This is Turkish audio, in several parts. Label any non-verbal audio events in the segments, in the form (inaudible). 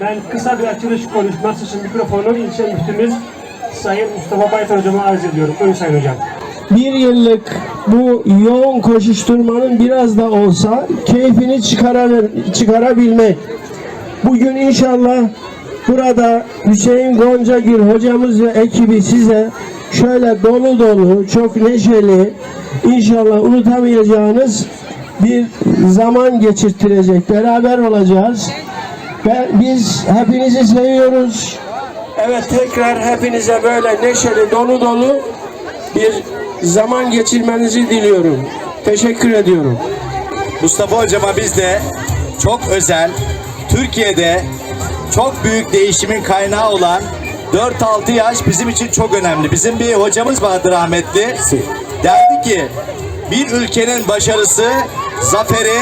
Ben kısa bir açılış konuşması için mikrofonu ilçe müftümüz Sayın Mustafa Baytar hocama arz ediyorum. Buyurun Sayın Hocam. Bir yıllık bu yoğun koşuşturmanın biraz da olsa keyfini çıkarabilir, çıkarabilmek. Bugün inşallah burada Hüseyin Goncagül hocamız ve ekibi size şöyle dolu dolu, çok neşeli, inşallah unutamayacağınız bir zaman geçirtirecek. Beraber olacağız. Ve biz hepinizi seviyoruz. Evet tekrar hepinize böyle neşeli, dolu dolu bir zaman geçirmenizi diliyorum. Teşekkür ediyorum. Mustafa hocama biz de çok özel, Türkiye'de çok büyük değişimin kaynağı olan 4-6 yaş bizim için çok önemli. Bizim bir hocamız vardı rahmetli. Derdi ki bir ülkenin başarısı, zaferi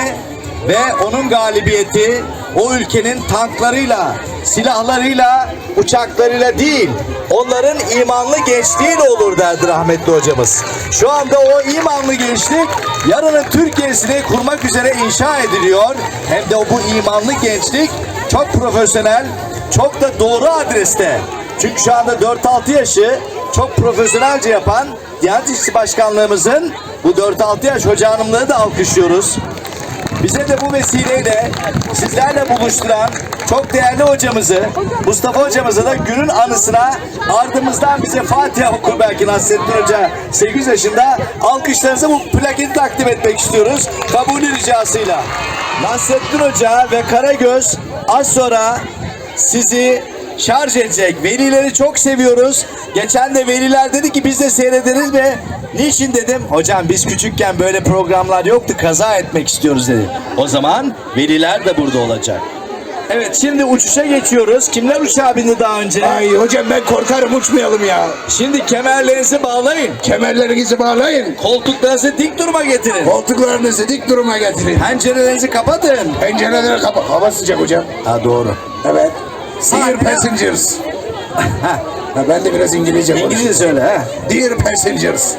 ve onun galibiyeti o ülkenin tanklarıyla, silahlarıyla, uçaklarıyla değil, onların imanlı gençliğiyle olur derdi rahmetli hocamız. Şu anda o imanlı gençlik yarının Türkiye'sini kurmak üzere inşa ediliyor. Hem de bu imanlı gençlik çok profesyonel, çok da doğru adreste. Çünkü şu anda 4-6 yaşı çok profesyonelce yapan Diyanet İşleri Başkanlığımızın bu 4-6 yaş hoca hanımları da alkışlıyoruz. Bize de bu vesileyle sizlerle buluşturan çok değerli hocamızı, Mustafa hocamızı da günün anısına ardımızdan bize Fatiha okur belki Nasrettin Hoca 8 yaşında. Alkışlarınızı bu plaketi takdim etmek istiyoruz. Kabulü ricasıyla. Nasrettin Hoca ve Karagöz az sonra sizi şarj edecek. Velileri çok seviyoruz. Geçen de veliler dedi ki biz de seyrederiz mi? Niçin dedim? Hocam biz küçükken böyle programlar yoktu. Kaza etmek istiyoruz dedi. O zaman veliler de burada olacak. Evet şimdi uçuşa geçiyoruz. Kimler uçağa bindi daha önce? Ay hocam ben korkarım uçmayalım ya. Şimdi kemerlerinizi bağlayın. Kemerlerinizi bağlayın. Koltuklarınızı dik duruma getirin. Koltuklarınızı dik duruma getirin. Pencerelerinizi kapatın. Pencereleri kapa. Hava sıcak hocam. Ha doğru. Evet. Dear passengers. Ha, ben de biraz İngilizce İngilizce konuşayım. söyle ha. Dear passengers.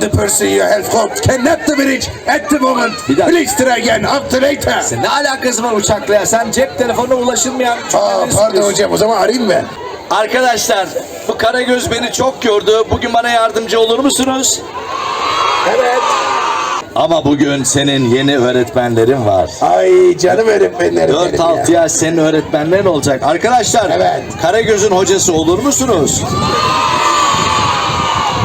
The person you have caught cannot the bridge at the moment. Bir dakika. Please try again. To later. Ne alakası var uçakla ya? Sen cep telefonuna ulaşılmayan Aa, pardon hocam o zaman arayayım ben. Arkadaşlar bu Karagöz beni çok gördü. Bugün bana yardımcı olur musunuz? Evet. Ama bugün senin yeni öğretmenlerin var. Ay canım öğretmenlerim benim 4-6 ya. yaş senin öğretmenlerin olacak. Arkadaşlar Evet. Karagöz'ün hocası olur musunuz?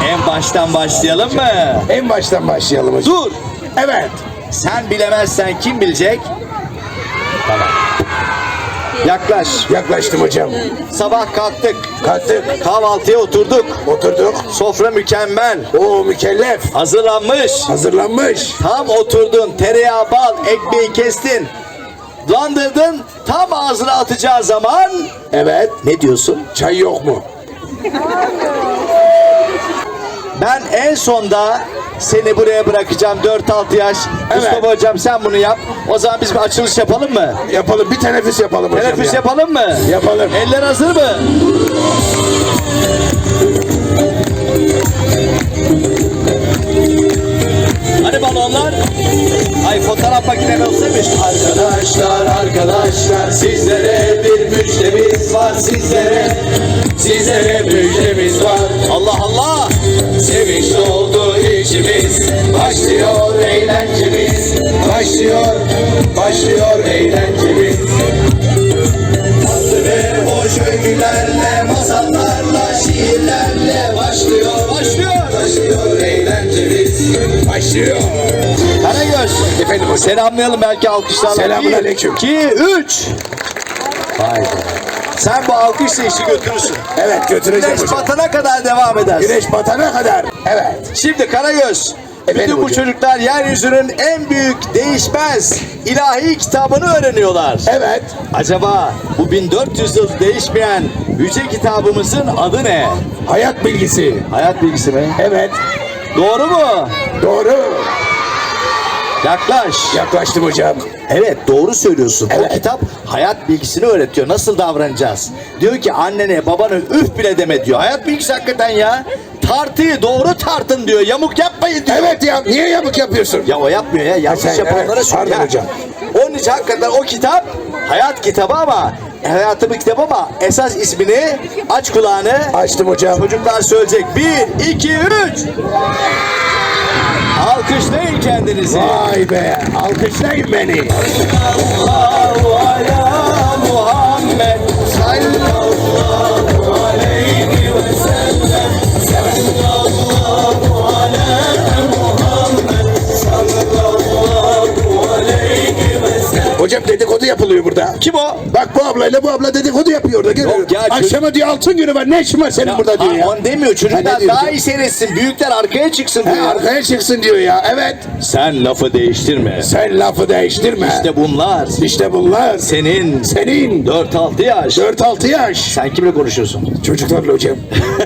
En baştan başlayalım mı? En baştan başlayalım hocam. Dur. Evet. Sen bilemezsen kim bilecek? Yaklaş. Yaklaştım hocam. Sabah kalktık. Kalktık. Kahvaltıya oturduk. Oturduk. Sofra mükemmel. O mükellef. Hazırlanmış. Hazırlanmış. Tam oturdun. Tereyağı, bal, ekmeği kestin. Landırdın. Tam ağzına atacağı zaman Evet. ne diyorsun? Çay yok mu? Ben en sonda seni buraya bırakacağım 4-6 yaş. Evet. Mustafa hocam sen bunu yap. O zaman biz bir açılış yapalım mı? Yapalım. Bir teneffüs yapalım hocam Teneffüs ya. yapalım mı? Yapalım. Eller hazır mı? Hani balonlar? Ay fotoğraf makinesi olsaymış. Arkadaşlar arkadaşlar sizlere bir müjdemiz var sizlere. Sizlere müjdemiz var. Allah Allah. Sevinç doldu içimiz. Başlıyor eğlencemiz. Başlıyor, başlıyor eğlencemiz. Tatlı ve hoş öykülerle, masallarla, şiirlerle başlıyor, başlıyor, başlıyor eğlencemiz. Başlıyor. Karagöz. Efendim hocam. Selamlayalım belki alkışlarla. Selamun aleyküm. iki, üç. Vay be. Sen bu alkışla işi götürürsün. Evet götüreceğim Güneş hocam. batana kadar devam edersin. Güneş batana kadar. Evet. Şimdi Karagöz. Efendim bütün bu hocam. çocuklar yeryüzünün en büyük değişmez ilahi kitabını öğreniyorlar. Evet. Acaba bu 1400 yıl değişmeyen yüce kitabımızın adı ne? Hayat bilgisi. Hayat bilgisi mi? Evet. Doğru mu? Doğru. Yaklaş. Yaklaştım hocam. Evet doğru söylüyorsun. Evet. O kitap hayat bilgisini öğretiyor. Nasıl davranacağız? Diyor ki annene babana üf bile deme diyor. Hayat bilgisi hakikaten ya. Tartıyı doğru tartın diyor. Yamuk yapmayın diyor. Evet ya. Niye yamuk yapıyorsun? Ya o yapmıyor ya. Yanlış sen- yapanlara evet, söylüyor. pardon hocam. Onun için hakikaten o kitap hayat kitabı ama hayatı bir kitap ama esas ismini aç kulağını Açtım hocam. çocuklar söyleyecek. Bir, iki, üç. Alkışlayın kendinizi. Vay be. Alkışlayın beni. Allahu ala Muhammed. Sallallahu aleyhi ve Hocam dedikodu yapılıyor burada. Kim o? Bak bu ablayla bu abla dedikodu yapıyor da görüyorum. Ya, çocuk- Akşama diyor altın günü var. Ne işin var senin burada diyor ya. Onu demiyor. Ha, Çocuklar ne diyor daha hocam? iyi seyretsin. Büyükler arkaya çıksın He, diyor. arkaya çıksın diyor ya. Evet. Sen lafı değiştirme. Sen lafı değiştirme. İşte, İşte bunlar bunlar. senin Senin 4-6 yaş. 4-6 yaş. Sen kimle konuşuyorsun? Çocuklarla hocam.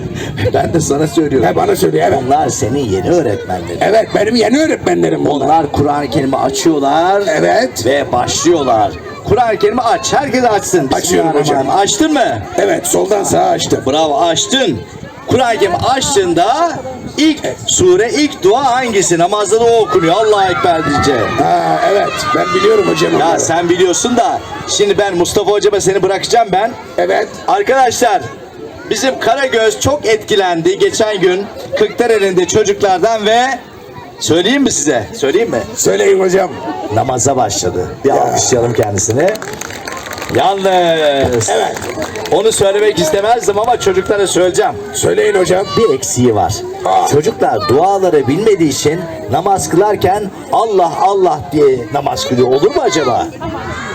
(laughs) ben de sana söylüyorum. He bana söylüyor evet. Bunlar senin yeni öğretmenlerin. Evet benim yeni öğretmenlerim bunlar. Onlar Kur'an-ı Kerim'i açıyorlar Evet. ve başlıyorlar. Kur'an-ı Kerim'i aç. Herkes açsın. Açıyorum hocam. Açtın mı? Evet soldan sağa açtım. Bravo açtın. Kur'an-ı Kerim'i açtığında ilk sure, ilk dua hangisi? Namazda da o okunuyor. Allahu Ekber diyece. Ha evet ben biliyorum hocam. Ya onları. sen biliyorsun da şimdi ben Mustafa Hocama seni bırakacağım ben. Evet. Arkadaşlar bizim Karagöz çok etkilendi geçen gün Kırklareli'nde çocuklardan ve söyleyeyim mi size? Söyleyeyim mi? Söyleyin hocam. Namaza başladı. Bir alkışlayalım kendisini. Yalnız Evet. onu söylemek istemezdim ama çocuklara söyleyeceğim. Söyleyin hocam. Bir eksiği var. Aa. Çocuklar duaları bilmediği için namaz kılarken Allah Allah diye namaz kılıyor. Olur mu acaba?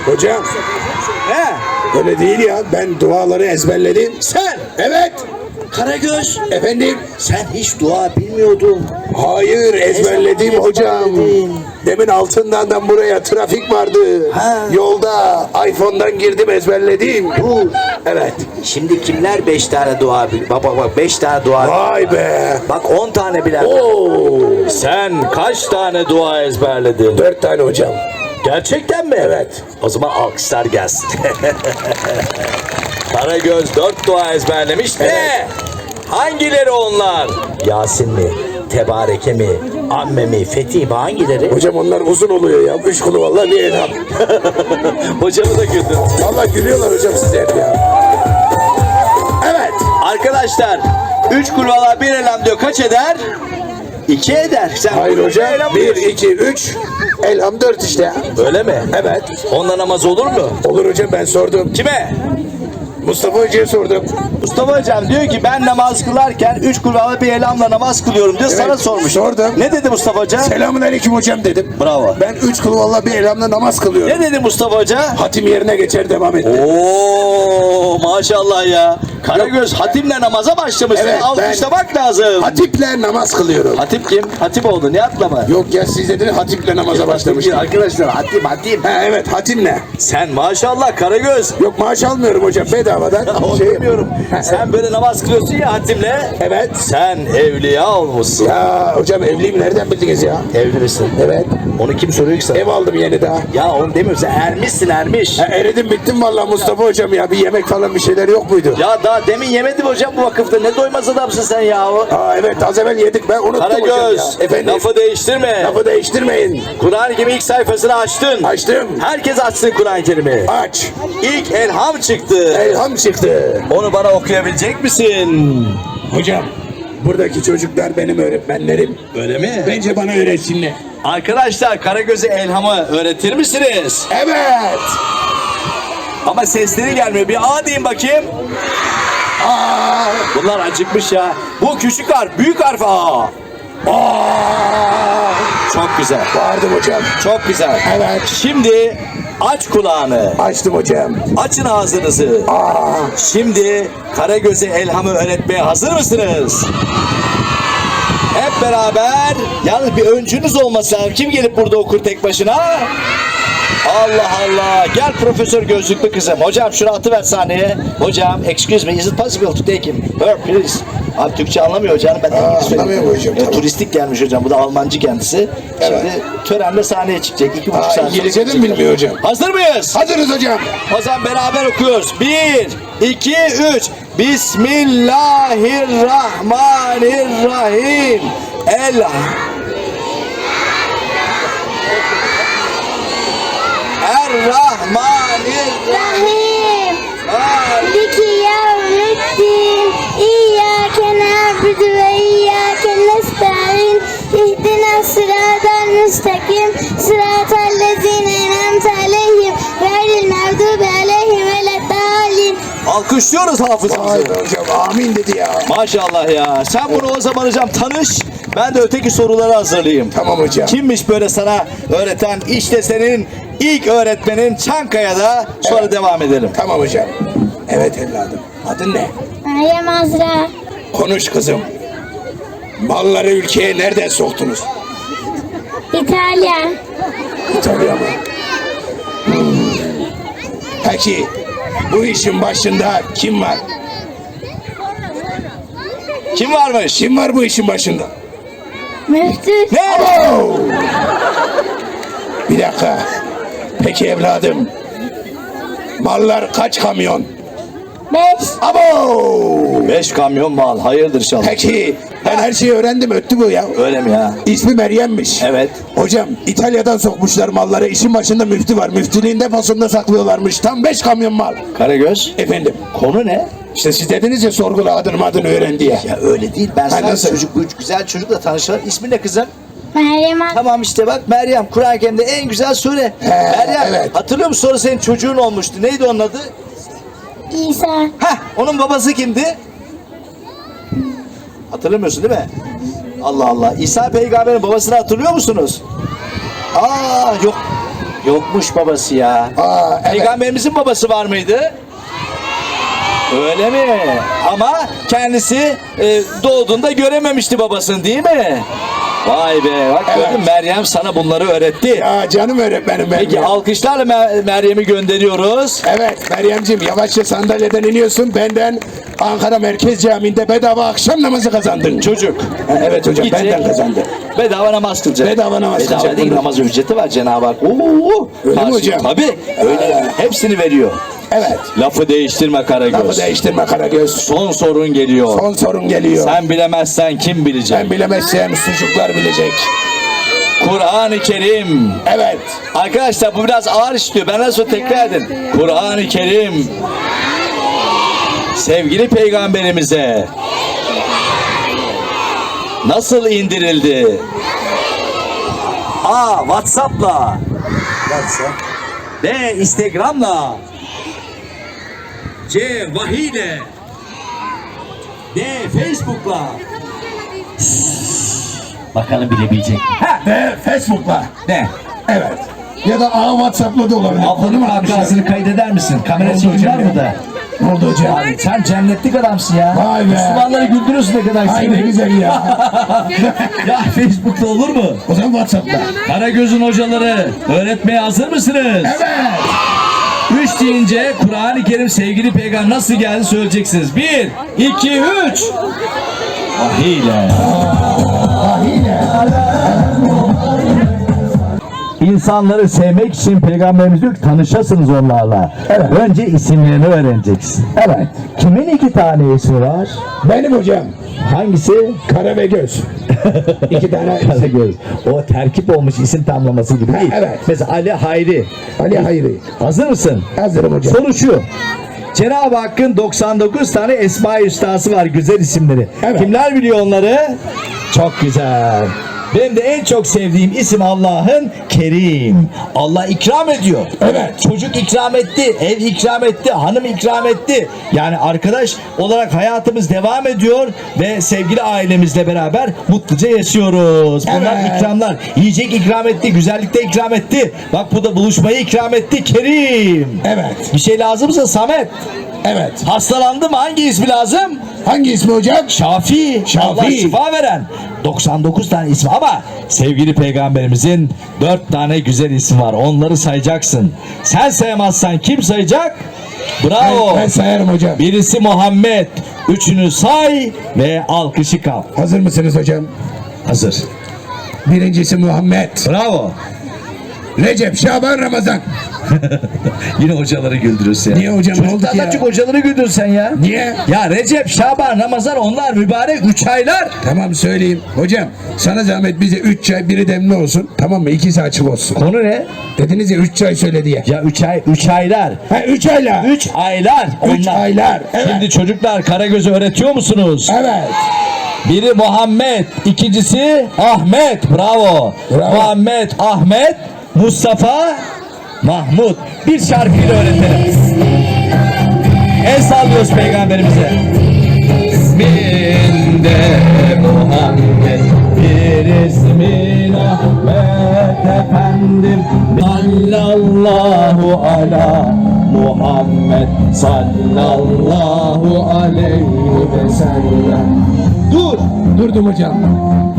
Hocam He? öyle değil ya. Ben duaları ezberledim. Sen Evet. Karagöz Efendim. sen hiç dua bilmiyordun. Hayır ezberledim hocam. Demin altından buraya trafik vardı. Ha. Yolda iPhone'dan girdim ezberledim. Dur. Evet. Şimdi kimler beş tane dua biliyor? Bak bak bak beş tane dua. Vay be. Bak on tane bilen. Oo. Sen kaç tane dua ezberledin? Dört tane hocam. Gerçekten mi? Evet. O zaman alkışlar gelsin. (laughs) Karagöz dört dua ezberlemiş de hangileri onlar? Yasin mi? Tebareke mi? Amme mi? Fetih mi? Hangileri? Hocam onlar uzun oluyor ya. Üç kulu vallahi niye elham. (laughs) Hocamı da güldün. Vallahi gülüyorlar hocam size hep ya. Evet. Arkadaşlar üç kulvala bir elham diyor kaç eder? İki eder. Sen Hayır bir hocam. Bir, iki, üç. Elham dört işte. Öyle mi? Evet. Onunla namaz olur mu? Olur hocam ben sordum. Kime? Mustafa Hoca'ya sordum. Mustafa Hocam diyor ki ben namaz kılarken üç kulağına bir elhamla namaz kılıyorum diyor. Sana sormuş. sordum. Ne dedi Mustafa Hoca? Selamun aleyküm hocam dedim. Bravo. Ben üç kulu vallahi bir elhamla namaz kılıyorum. Ne dedi Mustafa Hoca? Hatim yerine geçer devam etti. Oo maşallah ya. Karagöz hatimle namaza başlamış. Evet, alkışlamak lazım. Hatiple namaz kılıyorum. Hatip kim? Hatip oldu. Ne atlama? Yok ya siz dediniz hatiple namaza başlamıştım. Arkadaşlar hatim hatim. Ha evet hatimle. Sen maşallah Karagöz. Yok maaş almıyorum hocam bedavadan. Onu Şey- demiyorum. Sen böyle namaz kılıyorsun ya hatimle. Evet. Sen evliya olmuşsun. Ya hocam evliyim nereden bildiniz ya? Evli misin? Evet. Onu kim soruyor ki sana? Ev aldım yeni daha. Ya onu demiyorum sen ermişsin ermiş. Ha, eridim bittim vallahi Mustafa hocam ya. Bir yemek falan bir şeyler yok muydu? Ya daha demin yemedim hocam bu vakıfta. Ne doymaz adamsın sen ya. Aa evet az evvel yedik ben unuttum hocam Karagöz ya. Efendim lafı değiştirme. lafı değiştirmeyin. Kur'an-ı Kerim ilk sayfasını açtın. Açtım. Herkes açsın Kur'an-ı Kerim'i. Aç. İlk elham çıktı. Elham çıktı. Onu bana okuyabilecek misin? Hocam buradaki çocuklar benim öğretmenlerim. Öyle mi? Bence bana öğretsinler. Arkadaşlar Karagöz'e elhamı öğretir misiniz? Evet. Ama sesleri gelmiyor. Bir A deyin bakayım. Aa, Bunlar acıkmış ya. Bu küçük harf, büyük harf A. aa. Çok güzel. Bağırdım hocam. Çok güzel. Evet. Şimdi aç kulağını. Açtım hocam. Açın ağzınızı. Aa, Şimdi Karagöz'e elhamı öğretmeye hazır mısınız? Hep beraber yalnız bir öncünüz olması lazım. Kim gelip burada okur tek başına? Allah Allah. Gel profesör gözlüklü kızım. Hocam şunu atıver sahneye. Hocam excuse me is it possible to take him? Her please. Abi Türkçe anlamıyor hocam. Ben Aa, İngilizce anlamıyor hocam, E, tamam. Turistik gelmiş hocam. Bu da Almancı kendisi. Evet. Şimdi törenle sahneye çıkacak. İki buçuk aa saat İngilizce de mi bilmiyor hocam? Hazır mıyız? Hazırız hocam. O zaman beraber okuyoruz. Bir, iki, üç. Bismillahirrahmanirrahim. Bismillahirrahmanirrahim. Maliki yevmiddin. İyyâke nâbudu ve iyyâke nestaîn. İhdina sıratal müstakim. Sıratal lezîne enemte aleyhim. Gayril mağdubi aleyhim ve leddâlin. Alkışlıyoruz hafızımızı. Vay amin dedi ya. Maşallah ya. Sen bunu o zaman hocam tanış. Ben de öteki soruları hazırlayayım. Tamam hocam. Kimmiş böyle sana öğreten? İşte senin ilk öğretmenin Çankaya'da. Sonra Evet. devam edelim. Tamam hocam. Evet evladım. Adın ne? Meryem Azra Konuş kızım. Malları ülkeye nereden soktunuz? İtalya İtalya mı? Peki bu işin başında kim var? Kim varmış? Kim var bu işin başında? Müftü Ne? Oh! Bir dakika. Peki evladım. Mallar kaç kamyon? 5 Abo! Beş kamyon mal. Hayırdır inşallah. Peki ben her şeyi öğrendim öttü bu ya. Öyle mi ya? İsmi Meryem'miş. Evet. Hocam İtalya'dan sokmuşlar malları. İşin başında müftü var. Müftülüğün deposunda saklıyorlarmış. Tam 5 kamyon mal. Karagöz. Efendim. Konu ne? İşte siz dediniz ya sorgula adını adını öğren diye. Ya öyle değil. Ben sana nasıl? çocuk, bu güzel çocukla tanışalım. İsmi ne kızım? Meryem Tamam işte bak Meryem. Kur'an-ı Kerim'de en güzel sure. Meryem. evet. Hatırlıyor musun? Sonra senin çocuğun olmuştu. Neydi onun adı? İsa Heh, onun babası kimdi? Hatırlamıyorsun değil mi? Allah Allah. İsa peygamberin babasını hatırlıyor musunuz? Aa yok. Yokmuş babası ya. Aa, evet. Peygamberimizin babası var mıydı? Öyle mi? Ama kendisi e, doğduğunda görememişti babasını değil mi? Vay be. Bak Evet. gördün? Meryem sana bunları öğretti. Ya canım öğretmenim benim Peki ya. alkışlarla Mer- Meryem'i gönderiyoruz. Evet Meryemciğim yavaşça sandalyeden iniyorsun. Benden Ankara Merkez Camii'nde bedava akşam namazı kazandın. Çocuk. Ha, Evet hocam Gidecek, benden kazandı. Bedava namaz kılacak. Bedava namaz Bedava kılacak. değil namaz ücreti var Cenab-ı Hak. Oo, Öyle mi hocam? Tabii. Öyle. Hepsini veriyor. Evet. Lafı değiştirme Karagöz. Lafı değiştirme Karagöz. Son sorun geliyor. Son sorun geliyor. Sen bilemezsen kim bilecek? Ben bilemezsem sucuklar bilecek. Kur'an-ı Kerim. Evet. Arkadaşlar bu biraz ağır istiyor. Ben nasıl tekrar edin. Kur'an-ı Kerim. Sevgili peygamberimize nasıl indirildi? A. Whatsapp'la B. Instagram'la C. Vahiyle D. Facebook'la Bakalım bilebilecek mi? Ve Facebook'la. Ne? Evet. Ya da A WhatsApp'la da olabilir. Ablanın kahkahasını kaydeder misin? Kamera hocam mı da? Ne oldu hocam? Abi sen cennetlik adamsın ya. Vay be. Müslümanları güldürüyorsun ne kadar Ay ne güzel ya. (laughs) ya Facebook'ta olur mu? O zaman WhatsApp'la. Karagöz'ün hocaları öğretmeye hazır mısınız? Evet. Üç deyince Kur'an-ı Kerim sevgili peygamber nasıl geldi söyleyeceksiniz. Bir, iki, üç. Vahiyle. İnsanları sevmek için peygamberimiz diyor ki tanışasınız onlarla. Önce isimlerini öğreneceksin. Evet. Kimin iki tane ismi var? Benim hocam. Hangisi? Kara ve göz. (laughs) İki tane Karagöz. O terkip olmuş isim tamlaması gibi değil. evet. Mesela Ali Hayri. Ali Hayri. Hazır mısın? Hazırım hocam. Soru şu. Cenab-ı Hakk'ın 99 tane Esma-i Hüsna'sı var güzel isimleri. Evet. Kimler biliyor onları? Çok güzel. Benim de en çok sevdiğim isim Allah'ın Kerim. Allah ikram ediyor. Evet. Çocuk ikram etti, ev ikram etti, hanım ikram etti. Yani arkadaş olarak hayatımız devam ediyor ve sevgili ailemizle beraber mutluca yaşıyoruz. Bunlar Evet. ikramlar. Yiyecek ikram etti, güzellikte ikram etti. Bak bu da buluşmayı ikram etti Kerim. Evet. Bir şey lazımsa Samet. Evet. Hastalandı mı? Hangi ismi lazım? Hangi ismi hocam? Şafi. Şafi. Allah şifa veren. 99 tane ismi ama sevgili peygamberimizin 4 tane güzel ismi var. Onları sayacaksın. Sen sayamazsan kim sayacak? Bravo. Ben, ben sayarım hocam. Birisi Muhammed. Üçünü say ve alkışı kap. Hazır mısınız hocam? Hazır. Birincisi Muhammed. Bravo. Recep, Şaban, Ramazan. (laughs) Yine hocaları güldürüyorsun ya. Niye hocam, ne oldu ki Çocuklardan ya? çok hocaları güldür sen ya. Niye? Ya Recep, Şaban, Ramazan onlar mübarek 3 aylar. Tamam söyleyeyim. Hocam sana zahmet bize 3 çay biri demli olsun. Tamam mı? İkisi açık olsun. Konu ne? Dediniz ya 3 çay söyle diye. Ya 3 ay 3 aylar. Ha 3 ayla. 3 aylar. 3 aylar. Evet. Şimdi çocuklar Karagöz'ü öğretiyor musunuz? Evet. Biri Muhammed, ikincisi Ahmet. Bravo. Bravo. Muhammed, Ahmet, Mustafa, Mahmut. Bir şarkıyla öğretelim. El sallıyoruz peygamberimize. İsminde Muhammed bir ismin Ahmet efendim Sallallahu ala Muhammed sallallahu aleyhi ve sellem Dur! Durdum hocam.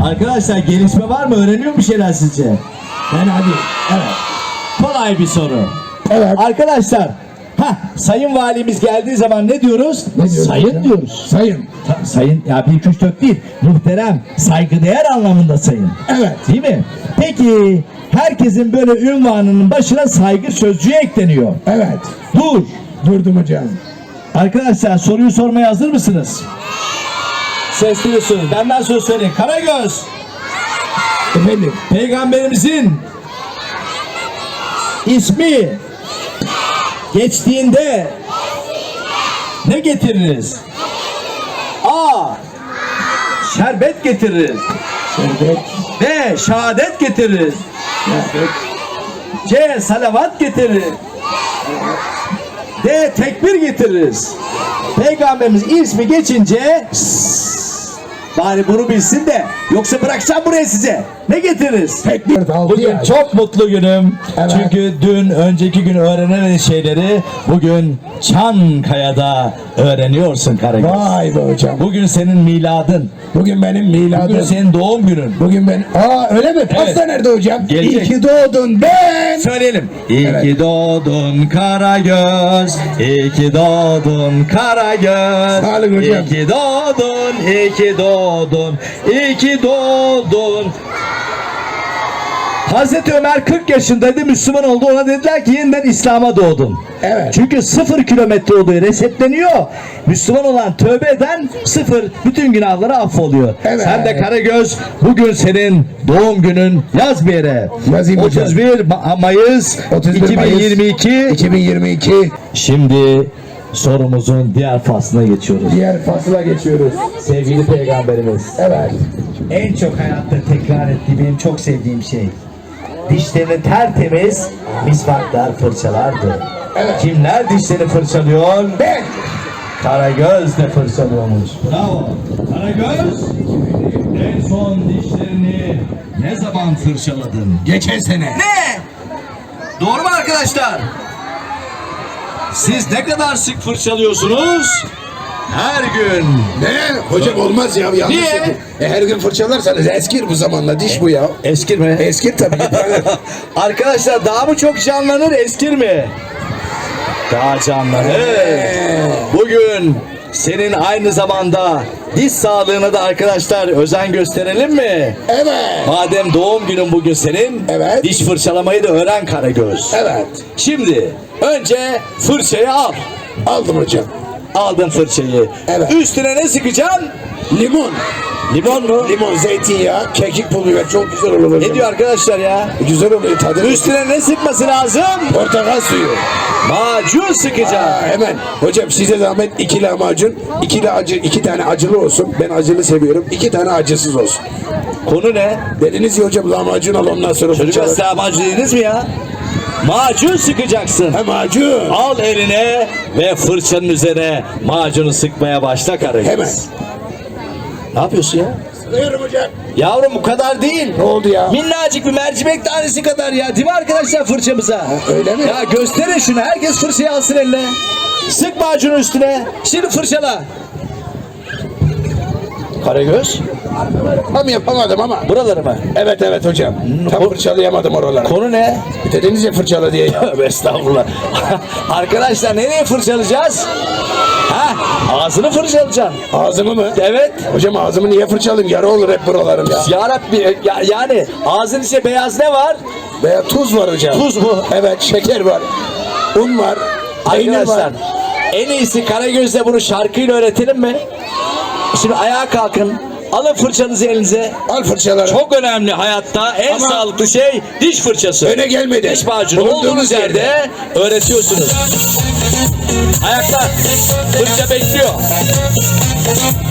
Arkadaşlar gelişme var mı? Öğreniyor mu şeyler sizce? Ben hadi. Evet. Kolay bir soru. Evet. Arkadaşlar, ha sayın valimiz geldiği zaman ne diyoruz? Ne diyoruz sayın hocam? diyoruz. Sayın. Ta- sayın ya bir iki üç dört değil. Muhterem, saygıdeğer anlamında sayın. Evet. Değil mi? Peki herkesin böyle ünvanının başına saygı sözcüğü ekleniyor. Evet. Dur. Durdum hocam. Arkadaşlar soruyu sormaya hazır mısınız? Sesleniyorsunuz. Benden sonra söyleyin. Karagöz. Efendim. Peygamberimizin ismi geçtiğinde ne getiririz? A. Şerbet getiririz. Şerbet. B. Şehadet getiririz. Şerbet. C. Salavat getiririz. D. Tekbir getiririz. Peygamberimiz ismi geçince bari bunu bilsin de yoksa bırakacağım buraya size. Ne getiririz? Tekbir altı Bugün çok mutlu günüm. Evet. Çünkü dün önceki gün öğrenen şeyleri bugün Çankaya'da öğreniyorsun Karagöz. Vay be hocam. Bugün senin miladın. Bugün benim Bugün miladım. senin doğum günün. Bugün ben... Aa öyle mi? Pasta Evet. nerede hocam? Gelecek. İyi ki doğdun ben. Söyleyelim. İyi Evet. ki doğdun Karagöz. İyi ki doğdun Karagöz. Sağ olun hocam. İyi ki doğdun. İyi ki doğdun. İyi ki doğdun. Hazreti Ömer 40 yaşındaydı Müslüman oldu ona dediler ki yeniden İslam'a doğdun. Evet. Çünkü sıfır kilometre oluyor resetleniyor. Müslüman olan tövbe eden sıfır bütün günahları affoluyor. Evet. Sen de Karagöz bugün senin doğum günün yaz bir yere. Yazayım hocam. 31 Ma- Mayıs 31 Mayıs 2022. 2022 Şimdi sorumuzun diğer faslına geçiyoruz. diğer fasıla geçiyoruz. Sevgili peygamberimiz. Evet. En çok hayatta tekrar ettiği benim çok sevdiğim şey. Dişlerini tertemiz misvaklar fırçalardı. Evet. Kimler dişlerini fırçalıyor? Ben. Karagöz de fırçalıyormuş. Bravo. Karagöz en son dişlerini ne zaman fırçaladın? Geçen sene. Ne? Doğru mu arkadaşlar? Siz ne kadar sık fırçalıyorsunuz? Her gün. Ne? Hocam olmaz ya. Yanlış Niye? yapın. E, her gün fırçalarsanız eskir bu zamanla diş bu ya. Eskir mi? Eskir tabii. (laughs) Arkadaşlar daha mı çok canlanır eskir mi? Daha canlanır. Bugün senin aynı zamanda diş sağlığına da arkadaşlar özen gösterelim mi? evet. Madem doğum günün bugün senin, Evet. diş fırçalamayı da öğren Karagöz. Evet. Şimdi önce fırçayı al. Aldım hocam. Aldın fırçayı. Evet. Üstüne ne sıkacaksın? Limon. Limon mu? Limon, zeytinyağı, kekik pul biber çok güzel olur hocam. Ne diyor arkadaşlar ya? Güzel oluyor tadı. Üstüne ne sıkması lazım? Portakal suyu. Macun sıkacaksın. Aa, hemen. Hocam size zahmet iki lahmacun, iki acı, iki tane acılı olsun. Ben acılı seviyorum. İki tane acısız olsun. Konu ne? Dediniz ya hocam lahmacun al ondan sonra Çocuklar fırçalar. size macun dediniz mi ya? Macun sıkacaksın. Ha macun. Al eline ve fırçanın üzerine macunu sıkmaya başla Karagöz. Hemen. Ne yapıyorsun ya? Sıkıyorum hocam. Yavrum bu kadar değil. Ne oldu ya? Minnacık bir mercimek tanesi kadar ya. Değil mi arkadaşlar fırçamıza? öyle mi? Ya gösterin şunu. Herkes fırçayı alsın eline. Sık macunu üstüne. Şimdi fırçala. Karagöz. Tam yapamadım ama. Buraları mı? Evet evet hocam. Tam fırçalayamadım oraları. Konu ne? Dediniz ya fırçala diye. (laughs) Tövbe estağfurullah. (laughs) Arkadaşlar nereye fırçalayacağız? Ha, ağzını fırçalayacaksın. Ağzımı mı? Evet. Hocam ağzımı niye fırçalayayım? Yara olur hep buralarım ya. Ya Rabbi, ya, yani ağzın içinde beyaz ne var? Veya tuz var hocam. Tuz mu? Evet şeker var. Un var. Peynir Arkadaşlar var. en iyisi Karagöz'de bunu şarkıyla öğretelim mi? Şimdi ayağa kalkın. Alın fırçanızı elinize. Al fırçaları. Çok önemli hayatta en Ama- sağlıklı şey diş fırçası. Öne gelmedi. Diş macunu Bulunduğunuz olduğunuz yerde öğretiyorsunuz. Ayaklar. Fırça bekliyor.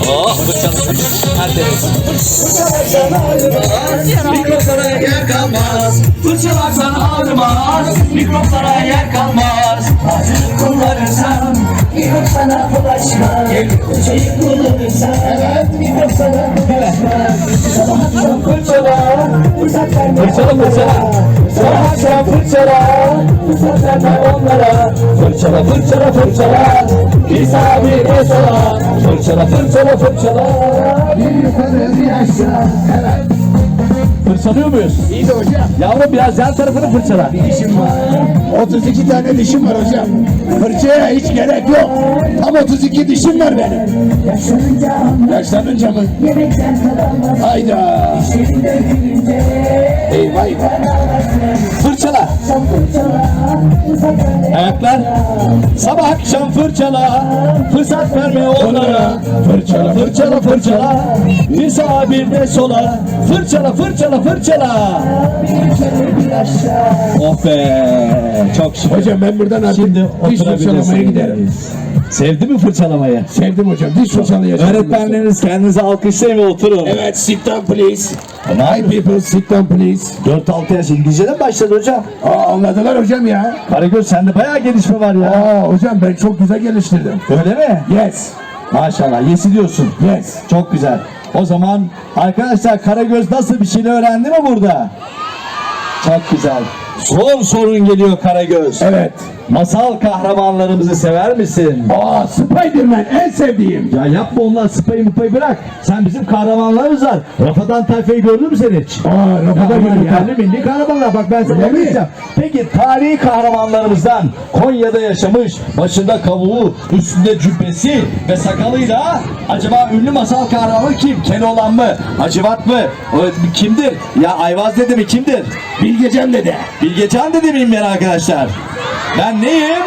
Oh fırçalı. Tertemiz. Mikroplara yer kalmaz. Fırçalarsan ağrımaz. Mikroplara yer kalmaz. Acını kullanırsan mikrop sana bulaşmaz. Fırçayı kullanırsan evet mikrop sana bulaşmaz. Sabah fırçala. Fırçala fırçala. Sabah akşam fırçala. Fırsat verme onlara. Fırçala fırçala fırçala. Bir sağa bir sola. Fırçala fırçala fırçala. Bir yukarı bir aşağı. Evet. Fırçalıyor muyuz? İyi de hocam. Yavrum biraz yan tarafını fırçala. Dişim var. 32 tane dişim var hocam. Fırçaya hiç gerek yok. Tam 32 dişim var benim. Yaşlanınca mı? Hayda. Eyvah eyvah. Fırçala. Ayaklar. Sabah akşam fırçala. Fırsat verme onlara. Fırçala Fırçala fırçala. Bir sağa bir de sola. Fırçala fırçala fırçala. Oh be. Çok şükür. Hocam ben buradan artık Şimdi fırçalamaya giderim. Sevdi mi fırçalamayı? Sevdim hocam. Diş fırçalayacağım. Öğretmenleriniz kendinizi alkışlayın ve oturun. Evet sit down please. Hi people sit down please. 4-6 yaş İngilizceden başladı hocam. Aa, anladılar hocam ya. Karagöz sende bayağı gelişme var ya. Aa, hocam ben çok güzel geliştirdim. Öyle mi? Yes. Maşallah yesi diyorsun. Yes. Çok güzel. O zaman arkadaşlar Karagöz nasıl bir şeyle öğrendi mi burada? Çok güzel. Son sorun geliyor Karagöz. Evet. Masal kahramanlarımızı sever misin? Aa Spiderman en sevdiğim. Ya yapma onlar sıpayı mıpayı bırak. Sen bizim kahramanlarımız var. Rafadan tayfayı gördün mü sen hiç? Aa Rafadan gel ya. kendi milli kahramanlar bak ben sana mi? anlatacağım. Peki tarihi kahramanlarımızdan Konya'da yaşamış, başında kavuğu, üstünde cübbesi ve sakalıyla acaba ünlü masal kahramanı kim? Keloğlan mı? Hacivat mı? O kimdir? Ya Ayvaz dede mi kimdir? Bilgecan dede. Bilgecan dede miyim ben arkadaşlar? Ben neyim?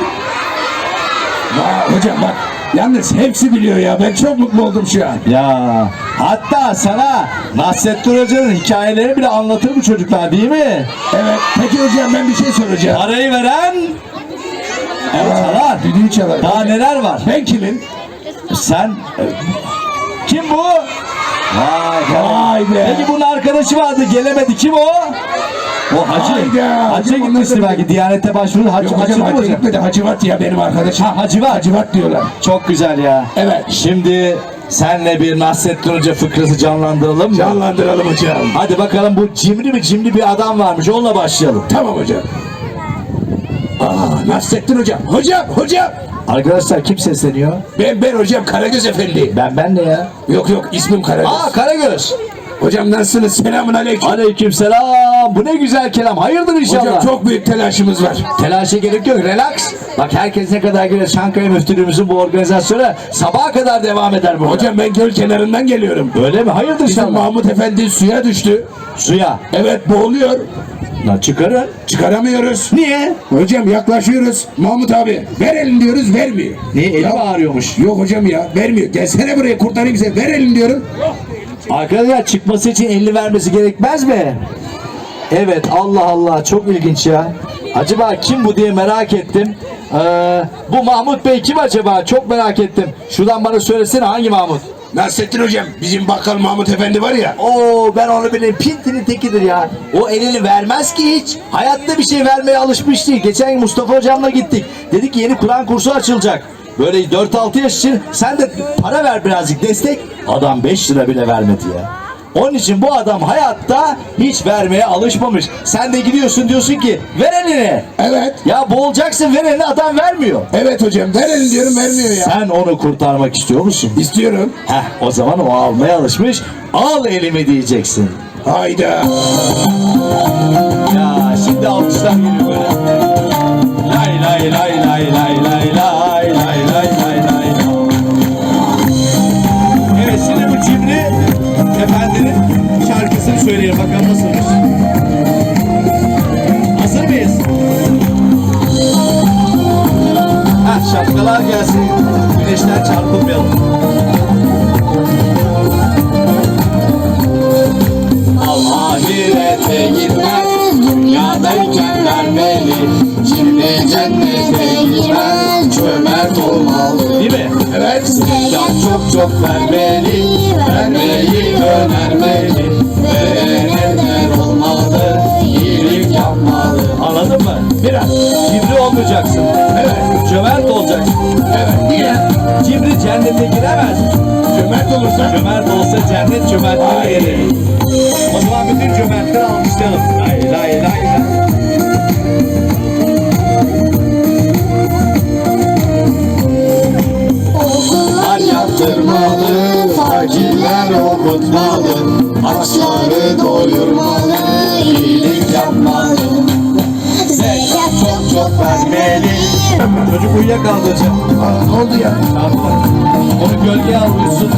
Aa, hocam bak. Yalnız hepsi biliyor ya. Ben çok mutlu oldum şu an. Ya hatta sana Nasrettin Hoca'nın hikayelerini bile anlatır bu çocuklar değil mi? Evet. Peki hocam ben bir şey soracağım. Parayı veren Evet çalar. Düdüğü çalar. Daha neler var? Ben kimim? Sen e, kim bu? Vay, Vay be. Peki bunun arkadaşı vardı gelemedi. Kim o? O hacı. Hayda. Hacı Hocam gitmişti da- belki. Diyanete başvurdu. Hacı, Yok hacı, hocam hacı, hacı gitmedi. Hacivat ya benim arkadaşım. Ha, Hacivat. Hacivat diyorlar. Çok güzel ya. Evet. Şimdi senle bir Nasrettin Hoca fıkrası canlandıralım mı? Canlandıralım hocam. Hadi bakalım bu cimri mi cimri bir adam varmış. Onunla başlayalım. Tamam hocam. Aa Nasrettin hocam. Hocam hocam. Arkadaşlar kim sesleniyor? Ben ben hocam Karagöz Efendi. Ben ben de ya. Yok yok ismim Karagöz. Aa Karagöz. Hocam nasılsınız? Selamun aleyküm. Aleyküm selam. Bu ne güzel kelam. Hayırdır inşallah. Hocam çok büyük telaşımız var. Telaşa gerek yok. Relax. Bak herkes ne kadar gelir. Çankaya Müftülüğümüzün bu organizasyona sabaha kadar devam eder burada. Hocam ben göl kenarından geliyorum. Öyle mi? Hayırdır Bizim inşallah. Mahmut Efendi suya düştü. Suya. Evet boğuluyor. Lan çıkarın. Çıkaramıyoruz. Niye? Hocam yaklaşıyoruz. Mahmut abi ver elini diyoruz vermiyor. Niye? Eli Ya- ağrıyormuş? Yok hocam ya vermiyor. Gelsene buraya kurtarayım seni. Ver elini diyorum. Arkadaşlar çıkması için elini vermesi gerekmez mi? Evet Allah Allah çok ilginç ya. Acaba kim bu diye merak ettim. Ee, bu Mahmut Bey kim acaba? Çok merak ettim. Şuradan bana söylesene hangi Mahmut? Nasrettin hocam bizim bakkal Mahmut Efendi var ya. Oo ben onu bileyim. Pintinin tekidir ya. O elini vermez ki hiç. Hayatta bir şey vermeye alışmış değil. Geçen gün Mustafa hocamla gittik. Dedik ki yeni Kur'an kursu açılacak. Böyle 4-6 yaş için sen de para ver birazcık destek. Adam 5 lira bile vermedi ya. Onun için bu adam hayatta hiç vermeye alışmamış. Sen de gidiyorsun diyorsun ki ver elini. Evet. Ya boğulacaksın ver elini adam vermiyor. Evet hocam ver elini diyorum vermiyor ya. Sen onu kurtarmak istiyor musun? İstiyorum. Heh o zaman o almaya alışmış. Al elimi diyeceksin. Hayda. Ya şimdi alkışlar geliyor böyle. Lay lay lay lay lay lay lay efendinin şarkısını söyleyelim bakalım nasılmış. Hazır mıyız? Ha şapkalar gelsin. Güneşten çarpılmayalım. Ahirete gitmez, dünyada dünyadayken vermeli Cimri cennete girmez cömert olmalı Değil mi? Evet Ya çok çok vermeli Vermeyi önermeli Verenler olmalı iyilik yapmalı Anladın mı? Biraz Cimri olmayacaksın. Evet Cömert olacaksın. Evet niye? Cimri cennete giremez. Cömert olursa Cömert olsa cennet cömertliğe gelir. O zaman bütün cömertleri alkışlayalım. Lay lay lay lay. Okullar yaptırmalı, fakirler okutmalı, açları doyurmalı, iyilik yapmalı. Zekat çok çok vermeli. Çocuk uyuyakaldı hocam. Aa, ne oldu ya? Onu gölgeye al uyusun.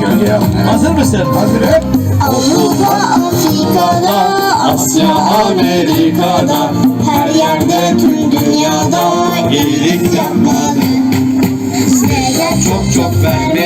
Gölgeye al. Hazır mısın? Hazır hep. Avrupa, Afrika'da, Asya, Amerika'da, her yerde tüm dünyada iyilik yapmalı. Zekat çok çok vermeli,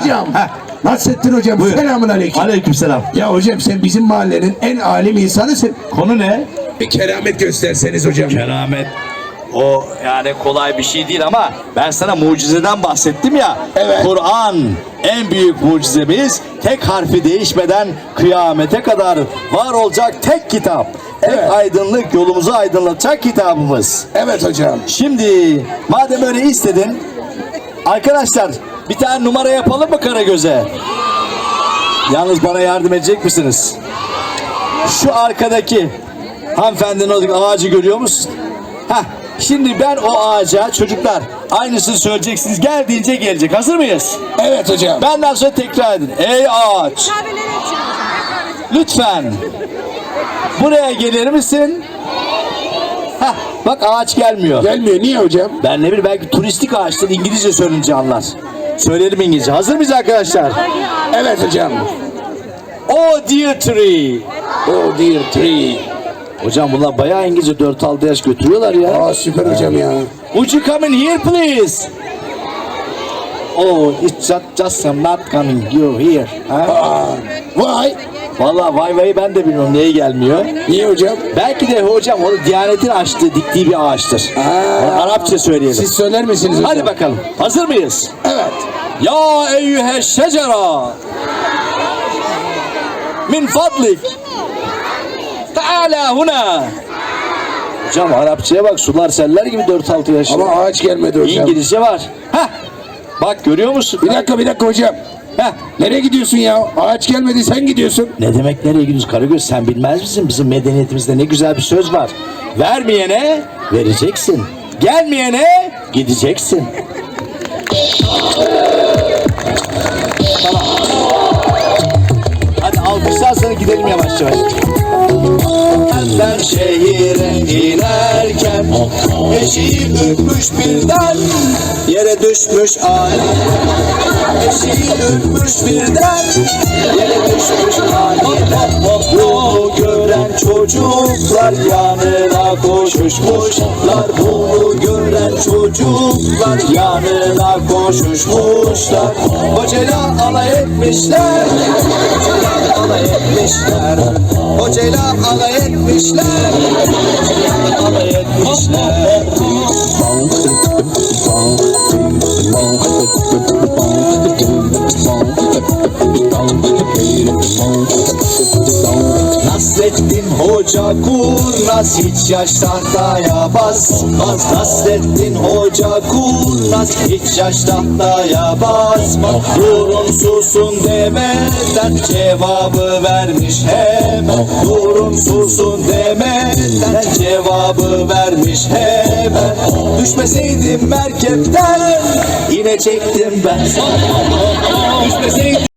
Hocam, hocam. Nasrettin hocam, selamun aleyküm. Aleykümselam. Ya hocam sen bizim mahallenin en alim insanısın. Konu ne? Bir keramet gösterseniz hocam. Keramet. O yani kolay bir şey değil ama ben sana mucizeden bahsettim ya. Evet. Kur'an en büyük mucizemiz tek harfi değişmeden kıyamete kadar var olacak tek kitap. Tek Evet. aydınlık yolumuzu aydınlatacak kitabımız. Evet hocam. Şimdi madem öyle istedin arkadaşlar bir tane numara yapalım mı Karagöz'e? Yalnız bana yardım edecek misiniz? Şu arkadaki hanımefendinin oradaki ağacı görüyor musun? Heh, şimdi ben o ağaca çocuklar aynısını söyleyeceksiniz. Gel deyince gelecek. Hazır mıyız? Evet hocam. Benden sonra tekrar edin. Ey ağaç. Lütfen. Buraya gelir misin? Heh, bak ağaç gelmiyor. Gelmiyor. Niye hocam? Ben ne bileyim belki turistik ağaçtır İngilizce söyleyince anlar. Söyleyelim İngilizce. Hazır mıyız arkadaşlar? Evet hocam. Oh dear tree. Oh dear tree. Hocam bunlar bayağı İngilizce 4-6 yaş götürüyorlar ya. Aa süper hocam ya. Would you come in here please? Oh, it's just, just I'm not coming. You here. Ha? Aa, vay. Vallahi vay vay ben de bilmiyorum neye gelmiyor. Niye hocam? Belki de hocam o Diyanet'in açtığı, diktiği bir ağaçtır. Aa. Arapça söyleyelim. Siz söyler misiniz hocam? Hadi bakalım. Hazır mıyız? Evet. Ya eyyühe şecera min fadlik Teala huna Hocam Arapçaya bak sular seller gibi 4-6 yaşında. Ama ağaç gelmedi hocam. İngilizce var. Heh. Bak görüyor musun? Bir dakika bir dakika hocam. Heh. Nereye gidiyorsun ya? Ağaç gelmedi sen gidiyorsun. Ne demek nereye gidiyoruz Karagöz sen bilmez misin? Bizim medeniyetimizde ne güzel bir söz var. Vermeyene vereceksin. Gelmeyene gideceksin. Tamam. Hadi alkışlarsanız gidelim yavaş yavaş. Ben şehire inerken Eşiği ürkmüş birden Yere düşmüş Ali Eşiği ürkmüş birden Yere düşmüş aniden Bunu gören çocuklar yanına koşuşmuşlar Bunu gören çocuklar yanına koşuşmuşlar Hocayla alay etmişler. Alay etmişler. Hocayla alay etmişler. Alay etmişler kurnaz hiç yaş tahtaya basmaz Nasrettin Hoca kurnaz hiç yaş tahtaya basmaz Durun susun demeden cevabı vermiş hemen. Durun susun demeden cevabı vermiş hemen. Düşmeseydim merkepten yine çektim ben. Düşmeseydim